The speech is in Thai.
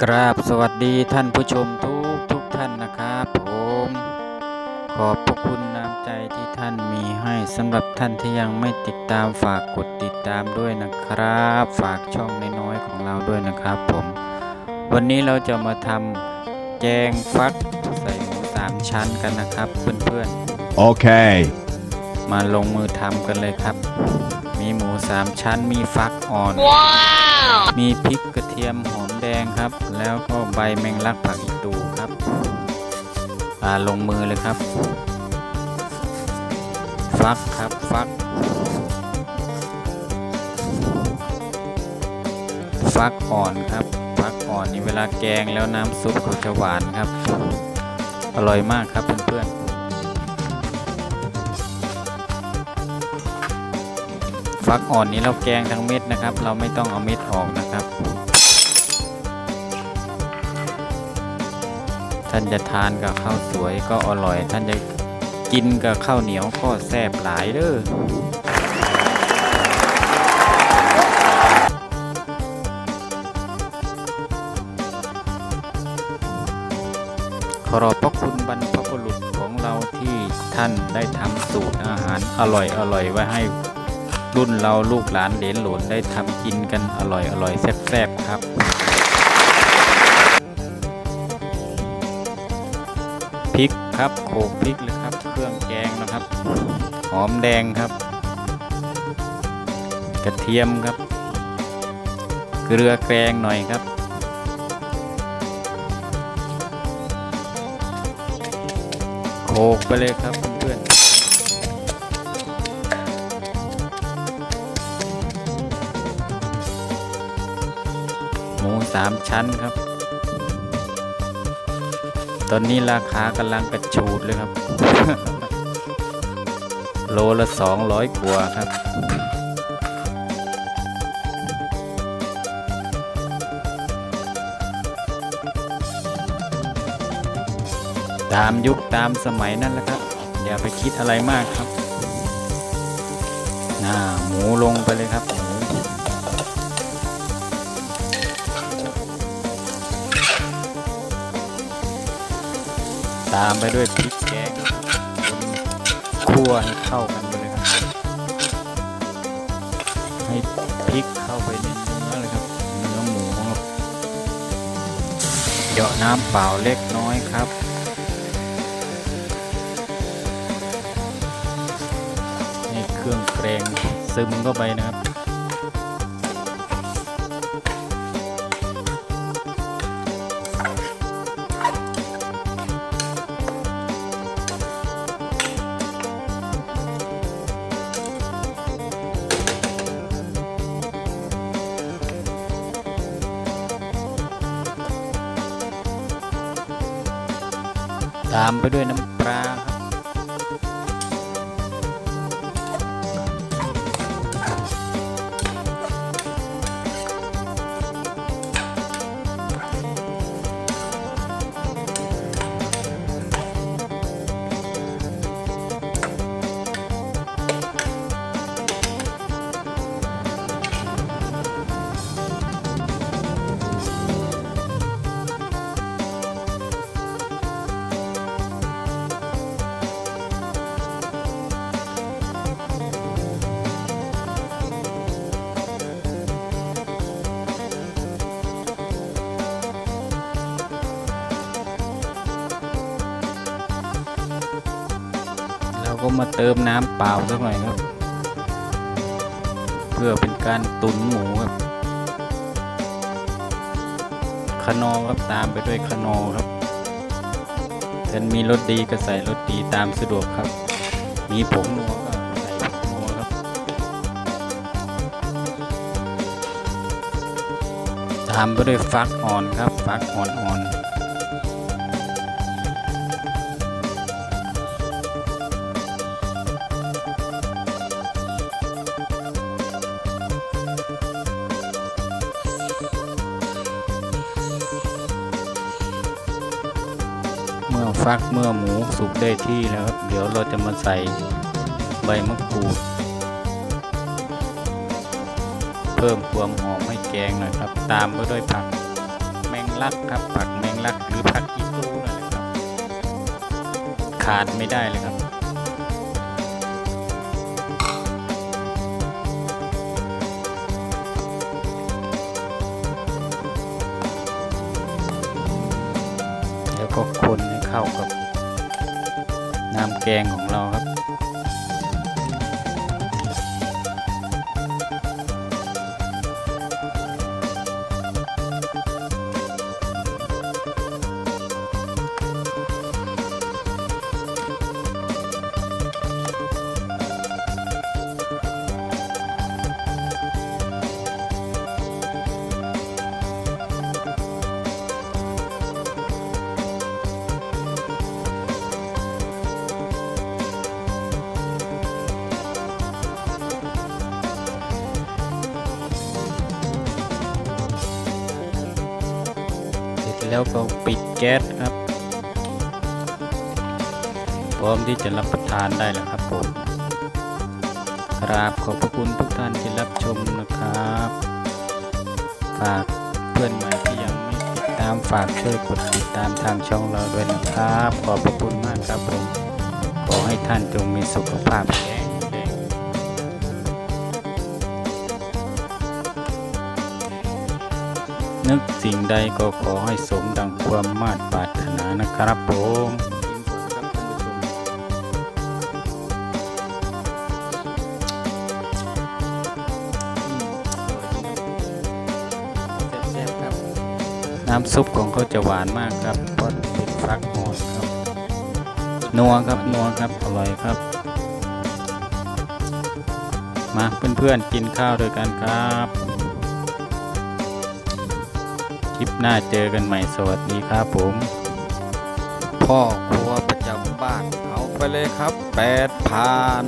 กราบสวัสดีท่านผู้ชมทุกทุกท่านนะครับผมขอบพระคุณน้ำใจที่ท่านมีให้สำหรับท่านที่ยังไม่ติดตามฝากกดติดตามด้วยนะครับ ฝากช่องน้อยๆของเราด้วยนะครับผม วันนี้เราจะมาทำแกงฟักใส่หมูสามชั้นกันนะครับเพื่อนๆ Okay. มาลงมือทำกันเลยครับ มีหมูสามชั้นมีฟักอ่อน มีพริกกระเทียมหอม แดงครับ แล้วก็ใบแมงลักผักอีตูครับอ่าลงมือเลยครับ ฟักครับฟัก ฟักอ่อนครับ ฟักอ่อนนี่เวลาแกงแล้วน้ำซุปเขาจะหวานครับ อร่อยมากครับเพื่อนๆฟักอ่อนนี้เราแกงทั้งเม็ดนะครับ เราไม่ต้องเอาเม็ดออกนะครับ ท่านจะทานกับข้าวสวยก็อร่อย ท่านจะกินกับข้าวเหนียวก็แซ่บหลายเด้อขอขอบพระคุณบรรพบุรุษของเราที่ท่านได้ทำสูตรอาหารอร่อยอร่อยไว้ให้รุ่นเราลูกหลานเหลนหลนได้ทำกินกันอร่อยอร่อยแซ่บๆครับ พริกครับโขลกพริกเลยครับ เครื่องแกงนะครับ หอมแดงครับ กระเทียมครับ เกลือแกงหน่อยครับโขลกไปเลยครับเพื่อนหมูสามชั้นครับ ตอนนี้ราคากำลังกระชูดเลยครับ โลละสองร้อยกว่าครับ ตามยุคตามสมัยนั่นแหละครับ อย่าไปคิดอะไรมากครับน่าหมูลงไปเลยครับ ตามไปด้วยพริกแกงคั่วให้เข้ากันไปเลยครับ ให้พริกเข้าไปในเนื้อเลยครับเนื้อหมูของเราเหยาะน้ำเปล่าเล็กน้อยครับให้เครื่องแกงซึมเข้าไปนะครับ ตามไปด้วยน้ำปลา ก็มาเติมน้ำเปล่าสักหน่อยครับ เพื่อเป็นการตุนหมูครับขนอครับตามไปด้วยขนอครับท่านมีรสดีก็ใส่รสดีตามสะดวกครับ มีผงนัวก็ใส่ผงนัวครับ ตามไปด้วยฟักอ่อนครับ ฟักอ่อนๆ ฟักเมื่อหมูสุกได้ที่แล้วครับ เดี๋ยวเราจะมาใส่ใบมะกรูด เพิ่มความหอมให้แกงหน่อยครับ ตามไปด้วยผักแมงลักครับผักแมงลักหรือผักอีตูนั่นแหละครับ ขาดไม่ได้เลยครับ เข้ากับน้ำแกงของเราครับ แล้วก็ปิดแก๊สครับ พร้อมที่จะรับประทานได้แล้วครับผมกราบขอบพระคุณทุกท่านที่รับชมนะครับ ฝากเพื่อนใหม่ที่ยังไม่ติดตามฝากช่วยกดติดตามทางช่องเราด้วยนะครับ ขอบพระคุณมากครับผม ขอให้ท่านจงมีสุขภาพแข็ง นึกสิ่งใดก็ขอให้สมดังความมาตรปรารถนานะครับผมกินก่อนครับท่านผู้ชมแซ่บๆครับน้ำซุปของเขาจะหวานมากครับเพราะเป็นฟักหอมครับ นัวครับ นัวครับ อร่อยครับ มาเพื่อนๆกินข้าวด้วยกันครับ คลิปหน้าเจอกันใหม่สวัสดีครับผม พ่อครัวประจำบ้านเอาไปเลยครับแปดพาน